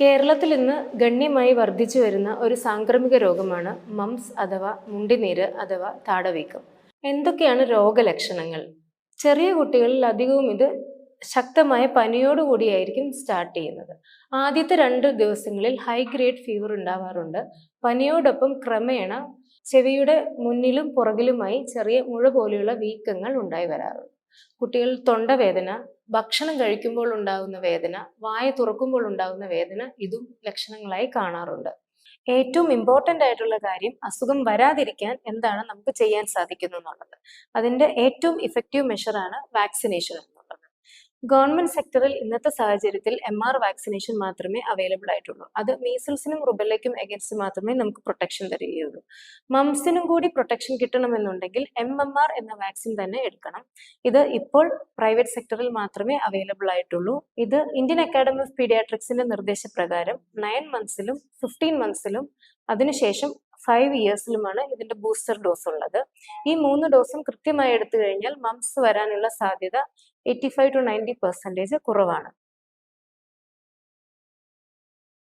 കേരളത്തിൽ ഇന്ന് ഗണ്യമായി വർദ്ധിച്ചു വരുന്ന ഒരു സാംക്രമിക രോഗമാണ് മംസ് അഥവാ മുണ്ടിനീര് അഥവാ താടവീക്കം. എന്തൊക്കെയാണ് രോഗലക്ഷണങ്ങൾ? ചെറിയ കുട്ടികളിൽ അധികവും ഇത് ശക്തമായ പനിയോടുകൂടിയായിരിക്കും സ്റ്റാർട്ട് ചെയ്യുന്നത്. ആദ്യത്തെ രണ്ട് ദിവസങ്ങളിൽ ഹൈ ഗ്രേഡ് ഫീവർ ഉണ്ടാവാറുണ്ട്. പനിയോടൊപ്പം ക്രമേണ ചെവിയുടെ മുന്നിലും പുറകിലുമായി ചെറിയ മുഴ പോലെയുള്ള വീക്കങ്ങൾ ഉണ്ടായി വരാറുണ്ട്. കുട്ടികൾ തൊണ്ടവേദന ഭക്ഷണം കഴിക്കുമ്പോൾ ഉണ്ടാകുന്ന വേദന വായ തുറക്കുമ്പോൾ ഉണ്ടാകുന്ന വേദന ഇതും ലക്ഷണങ്ങളായി കാണാറുണ്ട്. ഏറ്റവും ഇമ്പോർട്ടന്റ് ആയിട്ടുള്ള കാര്യം അസുഖം വരാതിരിക്കാൻ എന്താണ് നമുക്ക് ചെയ്യാൻ സാധിക്കുന്നു എന്നുള്ളത്. അതിന്റെ ഏറ്റവും ഇഫക്റ്റീവ് മെഷറാണ് വാക്സിനേഷൻ എന്നുള്ളത് ഗവൺമെന്റ് സെക്ടറിൽ ഇന്നത്തെ സാഹചര്യത്തിൽ എം ആർ വാക്സിനേഷൻ മാത്രമേ അവൈലബിൾ ആയിട്ടുള്ളൂ. അത് മീസിൽസിനും റുബല്ലയ്ക്കും എഗൻസ്റ്റ് മാത്രമേ നമുക്ക് പ്രൊട്ടക്ഷൻ തരികയുള്ളൂ. മംസിനും കൂടി പ്രൊട്ടക്ഷൻ കിട്ടണമെന്നുണ്ടെങ്കിൽ എം എം ആർ എന്ന വാക്സിൻ തന്നെ എടുക്കണം. ഇത് ഇപ്പോൾ പ്രൈവറ്റ് സെക്ടറിൽ മാത്രമേ അവൈലബിൾ ആയിട്ടുള്ളൂ. ഇത് ഇന്ത്യൻ അക്കാഡമി ഓഫ് പീഡിയാട്രിക്സിന്റെ നിർദ്ദേശപ്രകാരം നയൻ മന്ത്സിലും ഫിഫ്റ്റീൻ മന്ത്സിലും അതിനുശേഷം ഫൈവ് ഇയേഴ്സിലുമാണ് ഇതിന്റെ ബൂസ്റ്റർ ഡോസ് ഉള്ളത്. ഈ മൂന്ന് ഡോസും കൃത്യമായി എടുത്തു കഴിഞ്ഞാൽ മംസ് വരാനുള്ള സാധ്യത eighty five to ninety percentage കുറവാണ്.